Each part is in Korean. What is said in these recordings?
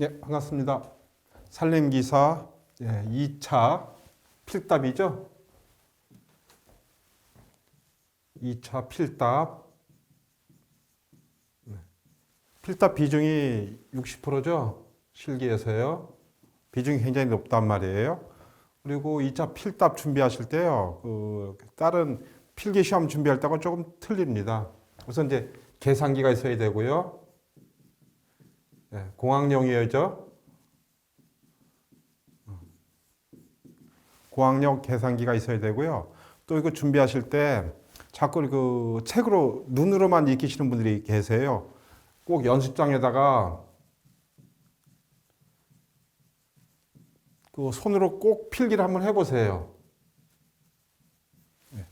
예, 반갑습니다. 산림기사 예, 2차 필답이죠. 2차 필답. 네. 필답 비중이 60%죠. 실기에서요. 비중이 굉장히 높단 말이에요. 그리고 2차 필답 준비하실 때요. 그 다른 필기 시험 준비할 때하고 조금 틀립니다. 우선 이제 계산기가 있어야 되고요. 네, 공학용이죠. 고학력 계산기가 있어야 되고요. 또 이거 준비하실 때 자꾸 그 책으로 눈으로만 익히시는 분들이 계세요. 꼭 연습장에다가 그 손으로 꼭 필기를 한번 해보세요. 네.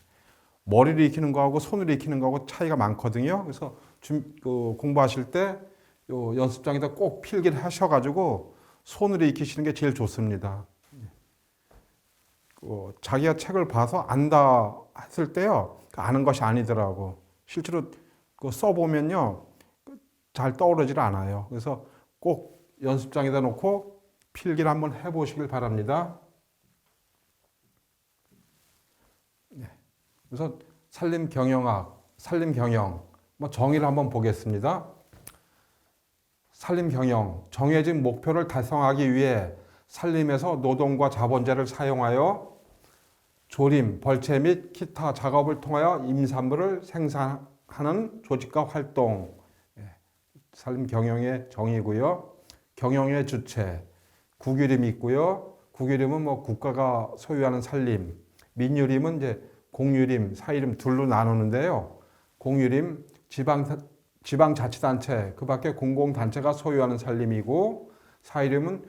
머리를 익히는 거하고 손으로 익히는 거하고 차이가 많거든요. 그래서 준, 그 공부하실 때 요 연습장에다 꼭 필기를 하셔가지고 손으로 익히시는 게 제일 좋습니다. 그 자기가 책을 봐서 안다 했을 때요 그 아는 것이 아니더라고. 실제로 그 써보면요 잘 떠오르질 않아요. 그래서 꼭 연습장에다 놓고 필기를 한번 해보시길 바랍니다. 네. 우선 산림 경영학 산림 경영 뭐 정의를 한번 보겠습니다 산림 경영 정해진 목표를 달성하기 위해 산림에서 노동과 자본재를 사용하여 조림, 벌채 및 기타 작업을 통하여 임산물을 생산하는 조직과 활동. 예, 산림 경영의 정의고요. 경영의 주체. 국유림이 있고요. 국유림은 뭐 국가가 소유하는 산림. 민유림은 이제 공유림, 사유림 둘로 나누는데요. 공유림, 지방 지방자치단체, 그 밖에 공공단체가 소유하는 산림이고 사유림은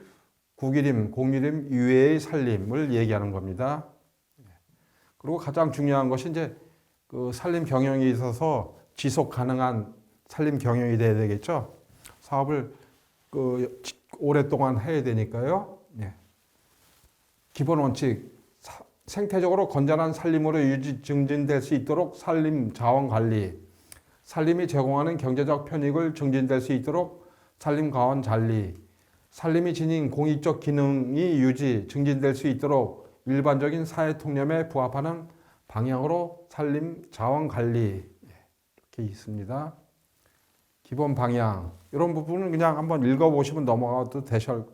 국유림, 공유림 이외의 산림을 얘기하는 겁니다. 그리고 가장 중요한 것이 이제 그 산림 경영에 있어서 지속 가능한 산림 경영이 돼야 되겠죠. 사업을 그 오랫동안 해야 되니까요. 네. 기본 원칙 생태적으로 건전한 산림으로 유지 증진될 수 있도록 산림 자원 관리, 산림이 제공하는 경제적 편익을 증진될 수 있도록 산림 가원 관리, 산림이 지닌 공익적 기능이 유지, 증진될 수 있도록 일반적인 사회 통념에 부합하는 방향으로 산림 자원 관리. 이렇게 있습니다. 기본 방향. 이런 부분은 그냥 한번 읽어보시면 넘어가도 되셔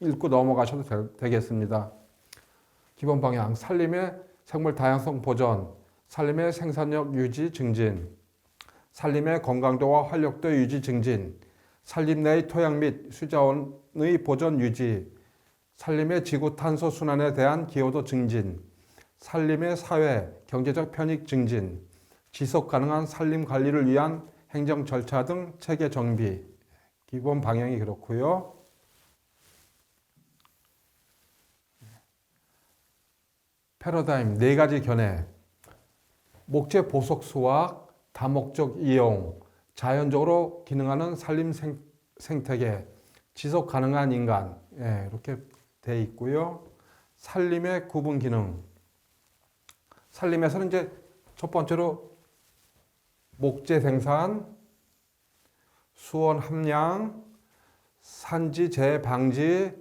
읽고 넘어가셔도 되, 겠습니다. 기본 방향. 산림의 생물 다양성 보전, 산림의 생산력 유지 증진, 산림의 건강도와 활력도 유지 증진, 산림 내의 토양 및 수자원의 보존 유지, 산림의 지구 탄소 순환에 대한 기여도 증진, 산림의 사회 경제적 편익 증진, 지속 가능한 산림 관리를 위한 행정 절차 등 체계 정비, 기본 방향이 그렇고요. 패러다임 네 가지 견해, 목재 보석 수확, 다목적 이용, 자연적으로 기능하는 산림 생, 생태계, 지속 가능한 인간, 예, 이렇게 돼 있고요. 산림의 구분 기능. 산림에서는 이제 첫 번째로 목재 생산, 수원 함량, 산지 재방지,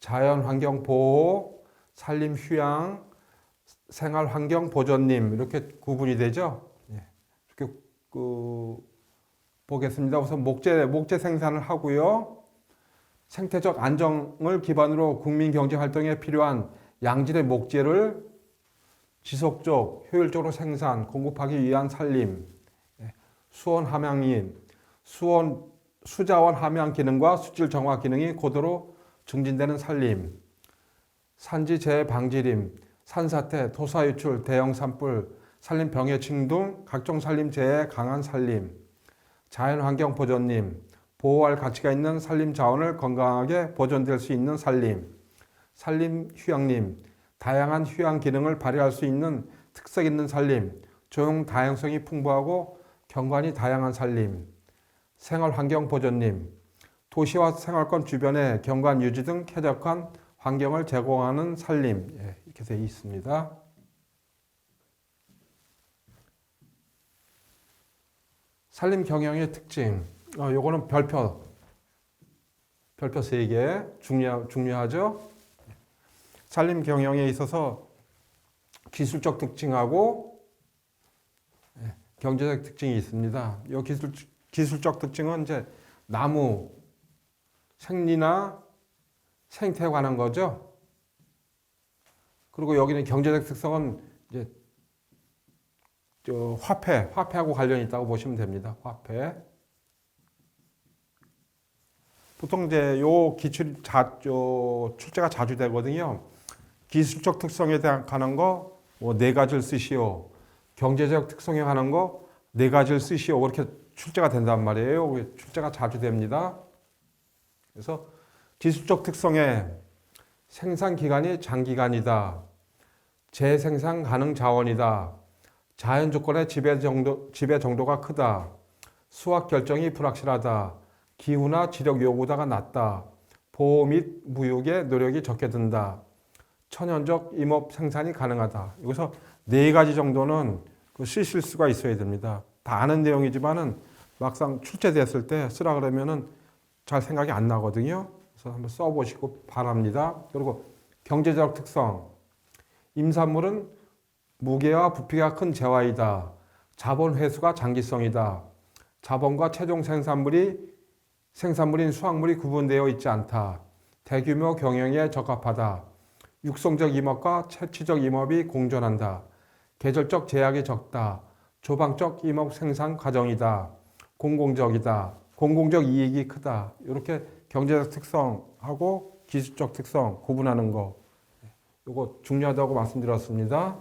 자연 환경 보호, 산림 휴양, 생활 환경 보존님 이렇게 구분이 되죠. 예. 이렇게 그 보겠습니다. 우선 목재 목재 생산을 하고요. 생태적 안정을 기반으로 국민 경제 활동에 필요한 양질의 목재를 지속적, 효율적으로 생산, 공급하기 위한 산림, 예, 수원 함양인, 수원 수자원 함양 기능과 수질 정화 기능이 고도로 증진되는 산림, 산지 재해 방지림, 산사태, 토사 유출, 대형 산불, 산림 병해충 등 각종 산림 재해에 강한 산림, 자연환경 보존림, 보호할 가치가 있는 산림 자원을 건강하게 보존될 수 있는 산림, 산림 휴양림, 다양한 휴양 기능을 발휘할 수 있는 특색 있는 산림, 조용 다양성이 풍부하고 경관이 다양한 산림, 생활 환경 보존림, 도시와 생활권 주변의 경관 유지 등 쾌적한 환경을 제공하는 산림 예, 이렇게 되어 있습니다. 산림 경영의 특징. 어, 요거는 별표. 별표 3개 중요, 중요하죠. 산림 경영에 있어서 기술적 특징하고 예, 경제적 특징이 있습니다. 이 기술, 기술적 특징은 이제 나무 생리나 생태에 관한 거죠. 그리고 여기는 경제적 특성은 저 화폐, 화폐하고 관련이 있다고 보시면 됩니다. 화폐. 보통 이제 요 기출 자, 요 출제가 자주 되거든요. 기술적 특성에 대한 관한 거, 뭐 네 가지를 쓰시오. 경제적 특성에 관한 거, 네 가지를 쓰시오. 그렇게 출제가 된단 말이에요. 출제가 자주 됩니다. 그래서 기술적 특성에 생산 기간이 장기간이다. 재생산 가능 자원이다. 자연 조건의 지배 정도, 지배 정도가 크다. 수확 결정이 불확실하다. 기후나 지력 요구다가 낮다. 보호 및 무육에 노력이 적게 든다. 천연적 임업 생산이 가능하다. 여기서 네 가지 정도는 그 쓰실 수가 있어야 됩니다. 다 아는 내용이지만은 막상 출제됐을 때 쓰라 그러면은 잘 생각이 안 나거든요. 그래서 한번 써보시고 바랍니다. 그리고 경제적 특성. 임산물은 무게와 부피가 큰 재화이다. 자본 회수가 장기성이다. 자본과 최종 생산물이 생산물인 수확물이 구분되어 있지 않다. 대규모 경영에 적합하다. 육성적 임업과 채취적 임업이 공존한다. 계절적 제약이 적다. 조방적 임업 생산 과정이다. 공공적이다. 공공적 이익이 크다. 이렇게 경제적 특성하고 기술적 특성 구분하는 거. 이거 중요하다고 말씀드렸습니다.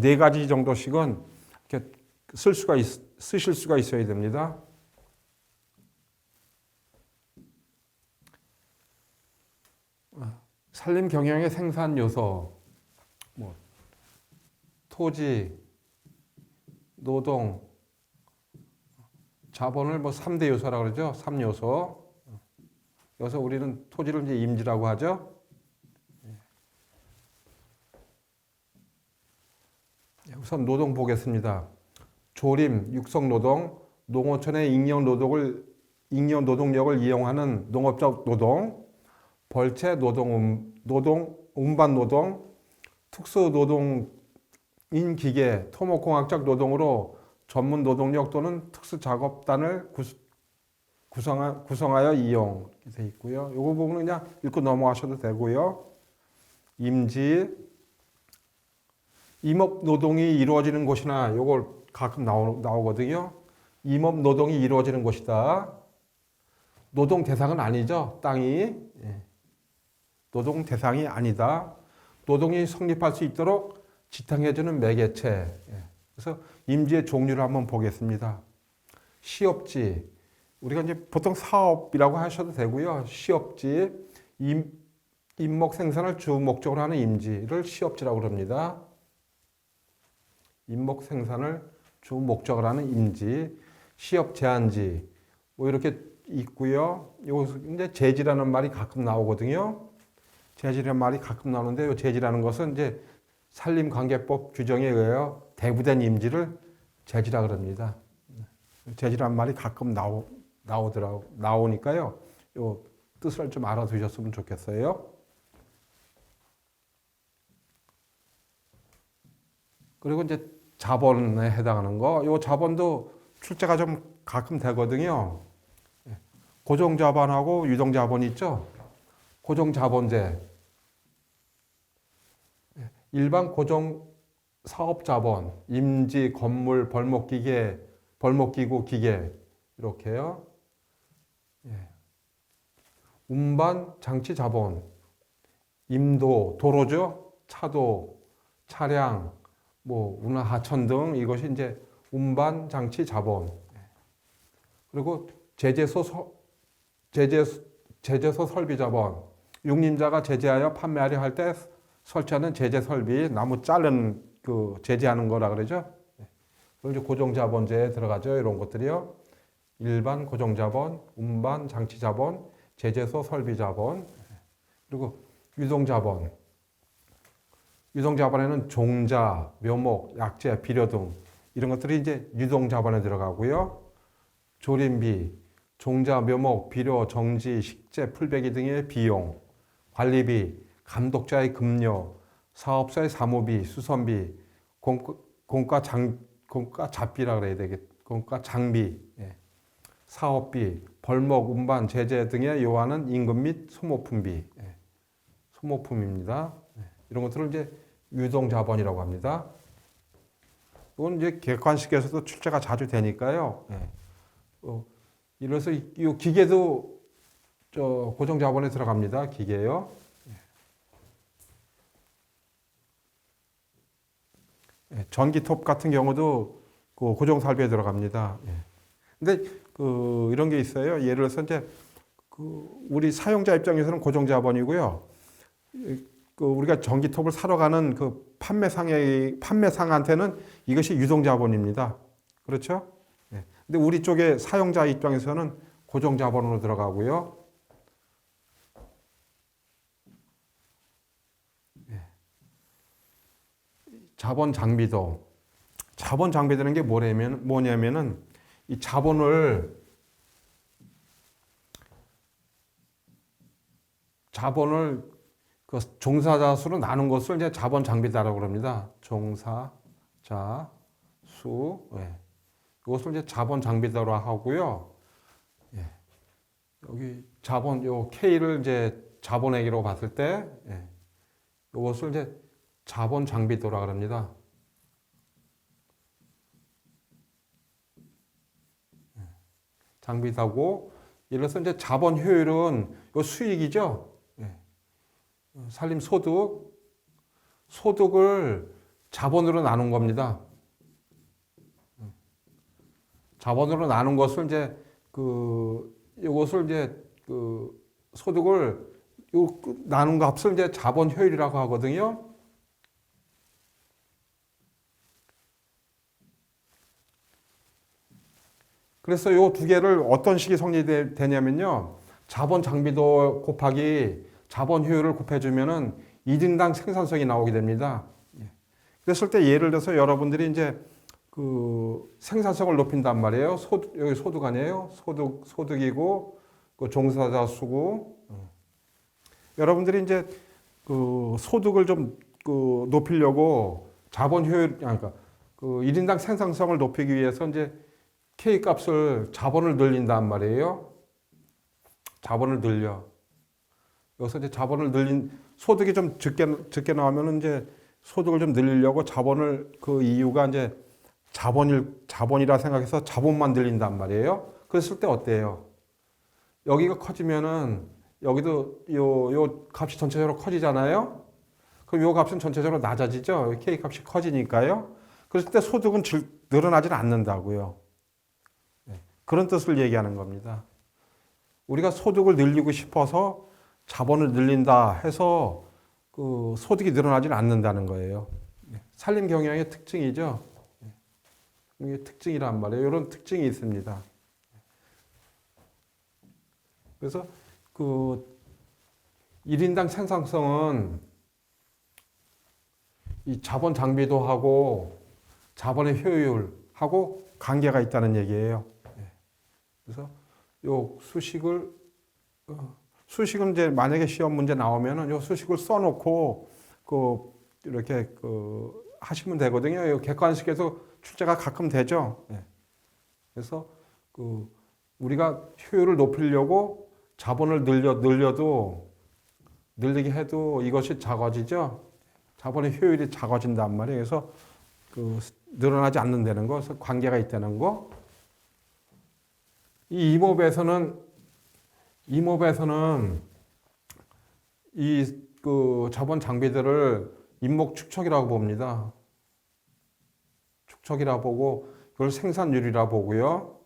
네 가지 정도씩은 이렇게 쓸 수가 있, 쓰실 수가 있어야 됩니다. 산림 경영의 생산 요소, 뭐 토지, 노동, 자본을 뭐 3대 요소라고 그러죠. 3요소. 여기서 우리는 토지를 이제 임지라고 하죠. 우선 노동 보겠습니다. 조림, 육성 노동, 농어촌의 익명 노동을 익명 노동력을 이용하는 농업적 노동, 벌채 노동, 음, 노동, 운반 노동, 특수 노동인 기계, 토목공학적 노동으로 전문 노동력 또는 특수 작업단을 구성하, 구성하여 이용 돼 있고요. 요거 부분은 그냥 읽고 넘어가셔도 되고요. 임지, 임업 노동이 이루어지는 곳이나 요걸 가끔 나오, 나오거든요. 임업 노동이 이루어지는 곳이다. 노동 대상은 아니죠. 땅이. 예. 노동 대상이 아니다. 노동이 성립할 수 있도록 지탱해주는 매개체. 예. 그래서 임지의 종류를 한번 보겠습니다. 시업지. 우리가 이제 보통 사업이라고 하셔도 되고요. 시업지. 임, 임목 생산을 주 목적으로 하는 임지를 시업지라고 그럽니다. 임목 생산을 주 목적으로 하는 임지, 시업 제한지, 뭐 이렇게 있고요. 요 이제 재지라는 말이 가끔 나오거든요. 재지라는 말이 가끔 나오는데 요 재지라는 것은 이제 산림관계법 규정에 의하여 대부된 임지를 재지라 그럽니다. 재지라는 말이 가끔 나오, 나오더라고 나오니까요. 요 뜻을 좀 알아두셨으면 좋겠어요. 그리고 이제 자본에 해당하는 거, 요 자본도 출제가 좀 가끔 되거든요. 고정 자본하고 유동 자본이 있죠. 고정 자본제. 일반 고정 사업 자본, 임지, 건물, 벌목 기계, 벌목 기구 기계 이렇게요. 예. 운반 장치 자본, 임도, 도로죠. 차도, 차량, 뭐 운하 하천 등 이것이 이제 운반 장치 자본. 그리고 제재소 서, 제재 제재소 설비 자본. 육림자가 제재하여 판매하려 할 때 설치하는 제재 설비, 나무 자른 그 제재하는 거라 그러죠. 그리고 이제 고정 자본제에 들어가죠. 이런 것들이요. 일반 고정 자본, 운반 장치 자본, 제재소 설비 자본, 그리고 유동 자본. 유동 자본에는 종자, 묘목, 약재, 비료 등 이런 것들이 이제 유동 자본에 들어가고요. 조림비, 종자, 묘목, 비료, 정지, 식재, 풀베기 등의 비용, 관리비, 감독자의 급료, 사업자의 사무비, 수선비, 공과, 공과 장 공과 잡비라 그래야 되겠. 공과 장비, 예. 사업비, 벌목, 운반, 제재 등에 요하는 임금 및 소모품비, 예. 소모품입니다. 예. 이런 것들을 이제 유동 자본이라고 합니다. 이건 이제 객관식에서도 출제가 자주 되니까요. 예. 어, 이래서 이, 이 기계도 저 고정 자본에 들어갑니다. 기계요. 예, 전기톱 같은 경우도 그 고정 살비에 들어갑니다. 예. 근데 그 이런 게 있어요. 예를 들어서 이제 그 우리 사용자 입장에서는 고정 자본이고요. 이- 그 우리가 전기톱을 사러 가는 그 판매상의 판매상한테는 이것이 유동자본입니다. 그렇죠? 예. 근데 우리 쪽에 사용자 입장에서는 고정자본으로 들어가고요. 자본 장비도 자본 장비되는 게 뭐냐면 뭐냐면은 이 자본을 자본을 그 종사자 수로 나눈 것을 이제 자본 장비다라고 그럽니다. 종사자 수 예. 이것을 이제 자본 장비다로 하고요. 예. 여기 자본 요 K를 이제 자본액이라고 봤을 때 예. 이것을 이제 자본 장비도라 그럽니다. 장비다고 예를 들어서 이제 자본 효율은 요 수익이죠. 예. 살림 소득 소득을 자본으로 나눈 겁니다. 자본으로 나눈 것을 이제 그 이것을 이제 그 소득을 요 나눈 값을 이제 자본 효율이라고 하거든요. 그래서 요 두 개를 어떤 식이 성립되냐면요. 자본 장비도 곱하기 자본 효율을 곱해주면은 1인당 생산성이 나오게 됩니다. 예. 그랬을 때 예를 들어서 여러분들이 이제 그 생산성을 높인단 말이에요. 소득, 여기 소득 아니에요? 소득, 소득이고, 그 종사자 수고. 어. 여러분들이 이제 그 소득을 좀 그 높이려고 자본 효율, 아니, 그러니까 그 1인당 생산성을 높이기 위해서 이제 K 값을 자본을 늘린단 말이에요. 자본을 늘려. 여기서 이제 자본을 늘린 소득이 좀 적게 적게 나오면은 이제 소득을 좀 늘리려고 자본을 그 이유가 이제 자본일 자본이라 생각해서 자본만 늘린단 말이에요. 그랬을 때 어때요? 여기가 커지면은 여기도 요 요 값이 전체적으로 커지잖아요. 그럼 요 값은 전체적으로 낮아지죠. K 값이 커지니까요. 그랬을 때 소득은 줄, 늘어나지는 않는다고요. 그런 뜻을 얘기하는 겁니다. 우리가 소득을 늘리고 싶어서 자본을 늘린다 해서 그 소득이 늘어나지는 않는다는 거예요. 산림 경영의 특징이죠. 이게 특징이란 말이에요. 이런 특징이 있습니다. 그래서 그 1인당 생산성은 이 자본 장비도 하고 자본의 효율하고 관계가 있다는 얘기예요. 그래서 요 수식을 어, 수식은 이제 만약에 시험 문제 나오면은 요 수식을 써놓고 그 이렇게 그 하시면 되거든요. 요 객관식에서 출제가 가끔 되죠. 예. 그래서 그 우리가 효율을 높이려고 자본을 늘려 늘려도 늘리게 해도 이것이 작아지죠. 자본의 효율이 작아진단 말이에요. 그래서 그 늘어나지 않는다는 거, 관계가 있다는 거. 이 이모배에서는 이모배에서는 이 그 자본 장비들을 임목 축척이라고 봅니다. 축척이라 보고 그걸 생산율이라 보고요.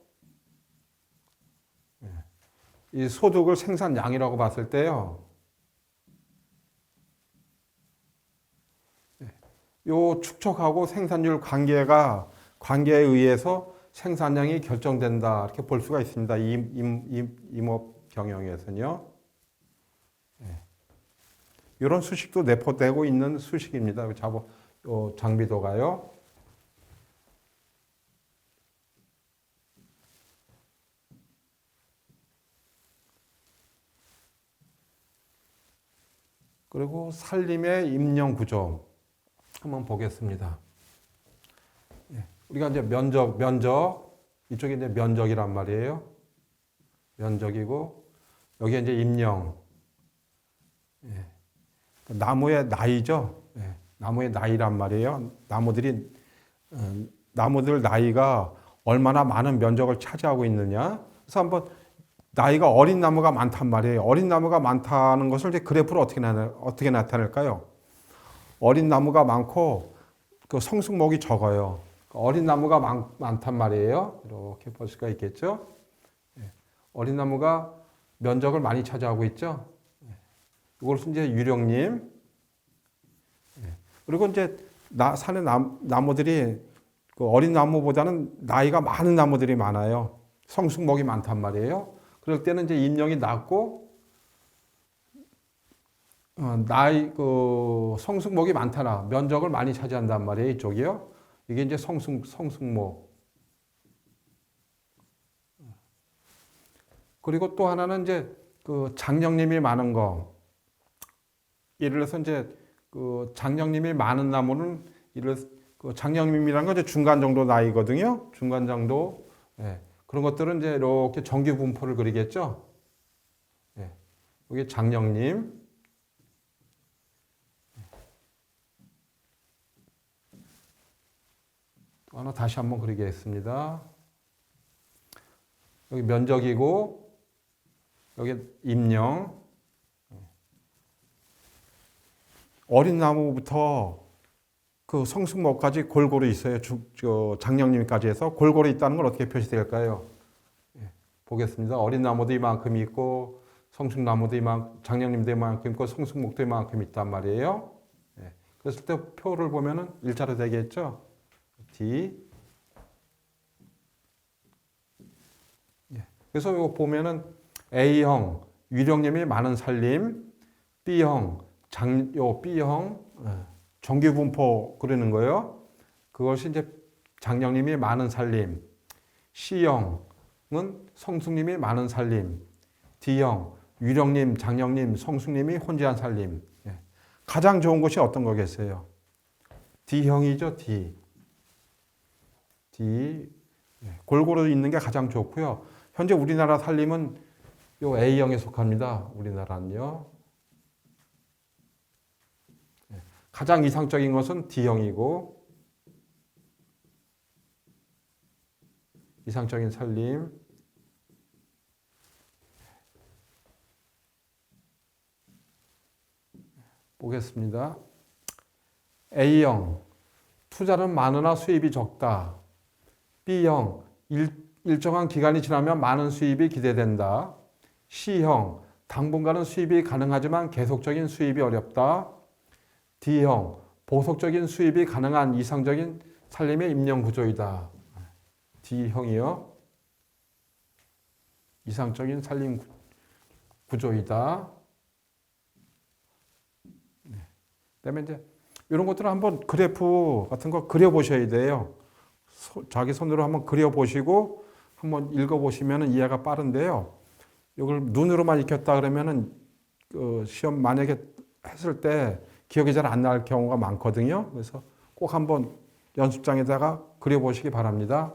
예. 이 소득을 생산량이라고 봤을 때요. 예. 요 축척하고 생산율 관계가 관계에 의해서 생산량이 결정된다 이렇게 볼 수가 있습니다. 임, 임, 임, 임업 경영에서는요. 예. 이런 수식도 내포되고 있는 수식입니다. 자보 어, 장비도가요. 그리고 살림의 임령 구조 한번 보겠습니다. 예. 우리가 이제 면적, 면적, 이쪽에 이제 면적이란 말이에요. 면적이고 여기 이제 임령. 예, 나무의 나이죠. 예, 나무의 나이란 말이에요. 나무들이 어, 나무들 나이가 얼마나 많은 면적을 차지하고 있느냐. 그래서 한번 나이가 어린 나무가 많단 말이에요. 어린 나무가 많다는 것을 이제 그래프로 어떻게 나 어떻게 나타낼까요? 어린 나무가 많고 그 성숙목이 적어요. 어린 나무가 많, 많단 말이에요. 이렇게 볼 수가 있겠죠. 예. 어린 나무가 면적을 많이 차지하고 있죠. 예. 이것은 이제 유령님. 예. 그리고 이제 나, 산의 나, 나무 들이 그 어린 나무보다는 나이가 많은 나무들이 많아요. 성숙목이 많단 말이에요. 그럴 때는 이제 임령이 낮고 어, 나이 그 성숙목이 많다나 면적을 많이 차지한단 말이에요. 이쪽이요. 이게 이제 성숙 성숙목. 그리고 또 하나는 이제 그 장령님이 많은 거. 예를 들어서 이제 그 장령님이 많은 나무는 들어서 그 장령님이라는 건 이제 중간 정도 나이거든요. 중간 정도. 예. 그런 것들은 이제 이렇게 정규 분포를 그리겠죠. 예. 여기 장령님. 또 하나 다시 한번 그리겠습니다. 여기 면적이고 여기 임령. 어린 나무부터 그 성숙목까지 골고루 있어요. 주, 저 장령님까지 해서 골고루 있다는 걸 어떻게 표시될까요? 예, 보겠습니다. 어린 나무도 이만큼 있고 성숙나무도 이만 장령님도 이만큼 있고 성숙목도 이만큼 있단 말이에요. 예, 그랬을 때 표를 보면은 일자로 되겠죠. D. 예, 그래서 이거 보면은 A형 유령님이 많은 살림, B형 장, 요 B형 예. 정규 분포 그리는 거예요. 그것이 이제 장령님이 많은 살림. C형은 성숙님이 많은 살림. D형 유령님, 장령님, 성숙님이 혼재한 살림. 예. 가장 좋은 곳이 어떤 거겠어요? D형이죠, D. D. 예. 골고루 있는 게 가장 좋고요. 현재 우리나라 살림은 요 A형에 속합니다. 우리나라는요. 가장 이상적인 것은 D형이고 이상적인 살림 보겠습니다. A형 투자는 많으나 수입이 적다. B형 일, 일정한 기간이 지나면 많은 수입이 기대된다. C형 당분간은 수입이 가능하지만 계속적인 수입이 어렵다. D형, 보속적인 수입이 가능한 이상적인 살림의 임령 구조이다. D형이요. 이상적인 살림 구조이다. 네. 그다음에 이제 이런 것들을 한번 그래프 같은 거 그려 보셔야 돼요. 소, 자기 손으로 한번 그려 보시고 한번 읽어 보시면 이해가 빠른데요. 이걸 눈으로만 익혔다 그러면은 그 시험 만약에 했을 때 기억이 잘 안 날 경우가 많거든요. 그래서 꼭 한번 연습장에다가 그려보시기 바랍니다.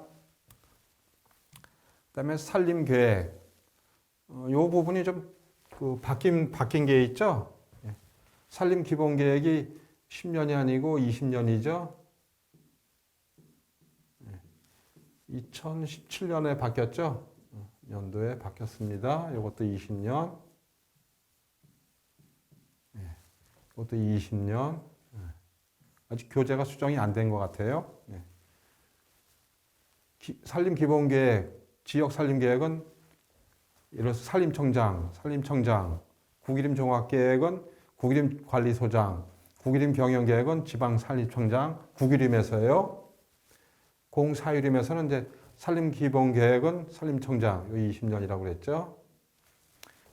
그다음에 살림 계획. 어, 이 부분이 좀 그 바뀐 바뀐 게 있죠. 예. 살림 기본 계획이 10년이 아니고 20년이죠. 2017년에 바뀌었죠. 어, 연도에 바뀌었습니다. 이것도 20년. 그것도 20년. 예. 아직 교재가 수정이 안 된 것 같아요. 예. 산림 기본 계획, 지역 산림 계획은 예를 산림청장, 산림청장, 국이림 종합 계획은 국이림 관리소장, 국이림 경영 계획은 지방 산림청장, 국이림에서요. 공사유림에서는 이제 산림 기본 계획은 산림청장 20년이라고 그랬죠.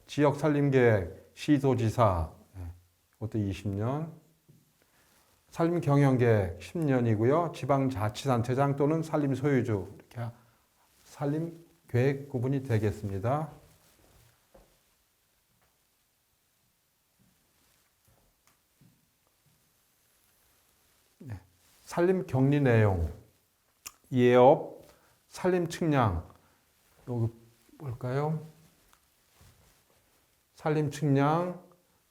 지역 산림 계획 시도지사 예, 그것도 20년. 산림 경영 계획 10년이고요. 지방 자치단체장 또는 산림 소유주 이렇게 산림 계획 구분이 되겠습니다. 네. 산림 격리 내용, 예업, 살림 측량, 여기 볼까요? 살림 측량,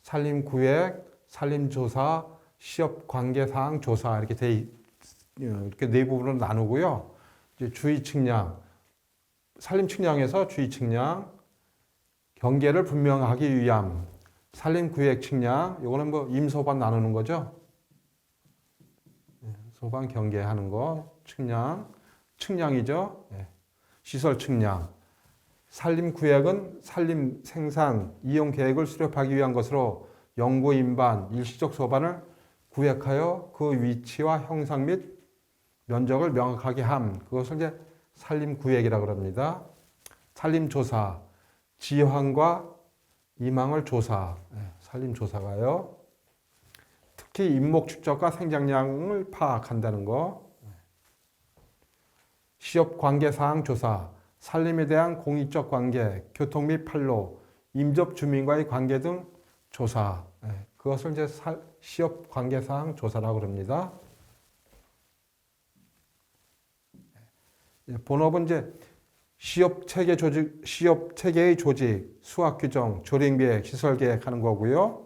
살림 구획, 살림 조사, 시업 관계 사항 조사 이렇게 돼 이렇게 네 부분으로 나누고요. 이제 주의 측량, 살림 측량에서 주의 측량, 경계를 분명하기 위함, 살림 구획 측량, 요거는 뭐 임소반 나누는 거죠. 예, 소반 경계하는 거, 측량, 측량이죠. 예, 시설 측량. 산림 구획은 산림 생산 이용 계획을 수립하기 위한 것으로 연구 인반 일시적 소반을 구획하여 그 위치와 형상 및 면적을 명확하게 함. 그것을 이제 산림 구획이라고 합니다. 산림 조사, 지황과 이망을 조사, 예, 산림 조사가요. 특히 인목 축적과 생장량을 파악한다는 거. 시업 관계 사항 조사, 산림에 대한 공익적 관계, 교통 및 판로, 임접 주민과의 관계 등 조사. 예, 그것을 이제 살- 시업 관계 사항 조사라고 합니다. 예, 본업은 이제 시업 체계 조직, 시업 체계의 조직, 수학 규정, 조링 계획, 시설 계획 하는 거고요.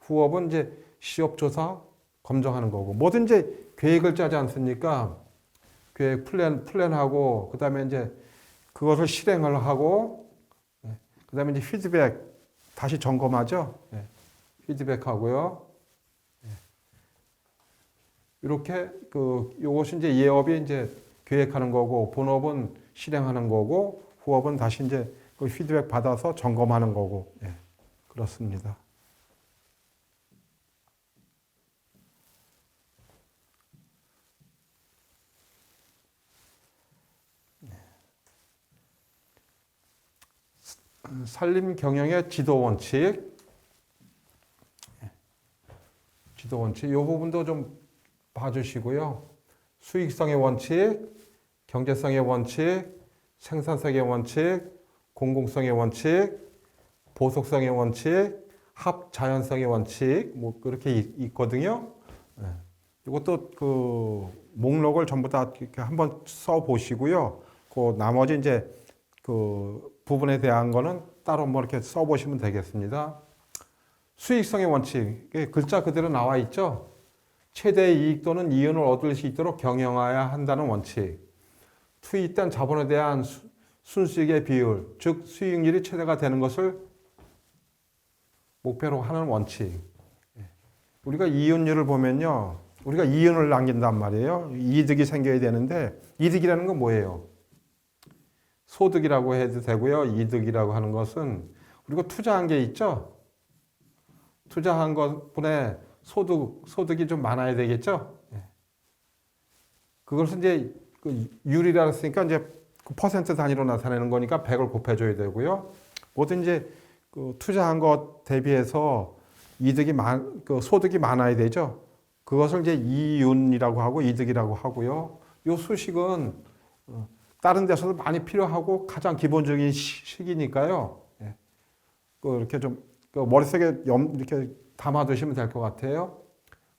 후업은 이제 시업 조사, 검증하는 거고. 뭐든 이제 계획을 짜지 않습니까? 계획 플랜 플랜하고 그 다음에 이제 그것을 실행을 하고 예, 그 다음에 이제 피드백 다시 점검하죠. 예, 피드백하고요. 예. 이렇게 그 요것이 이제 예업이 이제 계획하는 거고 본업은 실행하는 거고 후업은 다시 이제 그 피드백 받아서 점검하는 거고 예, 그렇습니다. 산림 경영의 지도 원칙, 지도 원칙, 이 부분도 좀 봐주시고요. 수익성의 원칙, 경제성의 원칙, 생산성의 원칙, 공공성의 원칙, 보속성의 원칙, 합자연성의 원칙, 뭐 그렇게 있- 있거든요. 예. 이것도 그 목록을 전부 다 이렇게 한번 써 보시고요. 그 나머지 이제 그 부분에 대한 거는 따로 뭐 이렇게 써 보시면 되겠습니다. 수익성의 원칙, 글자 그대로 나와 있죠. 최대 이익 또는 이윤을 얻을 수 있도록 경영해야 한다는 원칙. 투입된 자본에 대한 수- 순수익의 비율, 즉 수익률이 최대가 되는 것을 목표로 하는 원칙. 예. 우리가 이윤율을 보면요. 우리가 이윤을 남긴단 말이에요. 이득이 생겨야 되는데 이득이라는 건 뭐예요? 소득이라고 해도 되고요. 이득이라고 하는 것은 우리가 투자한 게 있죠. 투자한 것분에 소득 소득이 좀 많아야 되겠죠. 예. 그것을 이제 그 율이라 했으니까 이제 그 퍼센트 단위로 나타내는 거니까 100을 곱해줘야 되고요. 뭐든 이제 그 투자한 것 대비해서 이득이 많, 그 소득이 많아야 되죠. 그것을 이제 이윤이라고 하고 이득이라고 하고요. 요 수식은 어, 다른 데서도 많이 필요하고 가장 기본적인 시- 식이니까요. 예. 그 이렇게 좀그 머릿속에 염, 이렇게 담아두시면 될 것 같아요.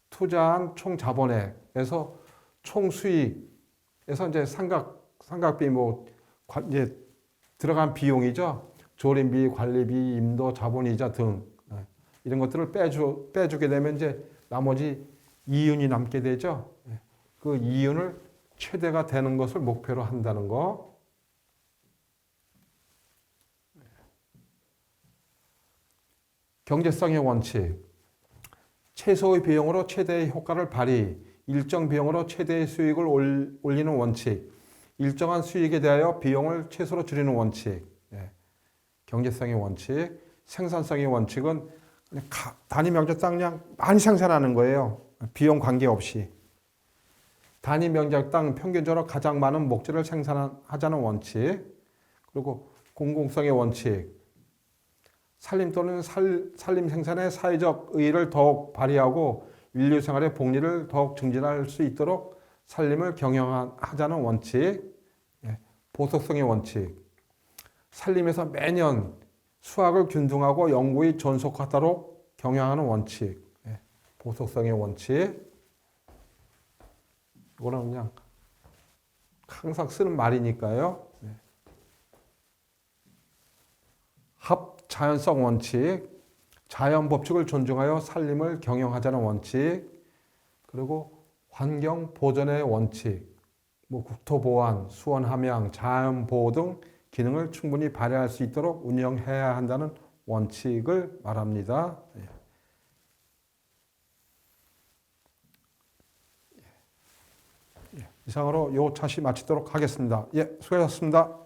투자한 총 자본액에서 총 수익에서 이제 삼각 삼각비 뭐 관- 이제 들어간 비용이죠. 조림비, 관리비, 임도, 자본이자 등 예. 이런 것들을 빼주 빼주게 되면 이제 나머지 이윤이 남게 되죠. 예. 그 이윤을 최대가 되는 것을 목표로 한다는 거. 경제성의 원칙. 최소의 비용으로 최대의 효과를 발휘, 일정 비용으로 최대의 수익을 올- 올리는 원칙, 일정한 수익에 대하여 비용을 최소로 줄이는 원칙, 예. 경제성의 원칙, 생산성의 원칙은 단위 면적 땅량 많이 생산하는 거예요. 비용 관계없이. 단위 면적당 평균적으로 가장 많은 목재를 생산하자는 원칙, 그리고 공공성의 원칙, 산림 또는 살, 산림 생산의 사회적 의의를 더욱 발휘하고 인류 생활의 복리를 더욱 증진할 수 있도록 산림을 경영하자는 원칙, 예, 보석성의 원칙, 산림에서 매년 수확을 균등하고 영구히 존속하도록 경영하는 원칙, 예, 보석성의 원칙, 이거는 그냥 항상 쓰는 말이니까요. 네. 합자연성 원칙, 자연 법칙을 존중하여 살림을 경영하자는 원칙, 그리고 환경 보전의 원칙, 뭐 국토 보안, 수원 함양, 자연 보호 등 기능을 충분히 발휘할 수 있도록 운영해야 한다는 원칙을 말합니다. 예. 이상으로 요 차시 마치도록 하겠습니다. 예, 수고하셨습니다.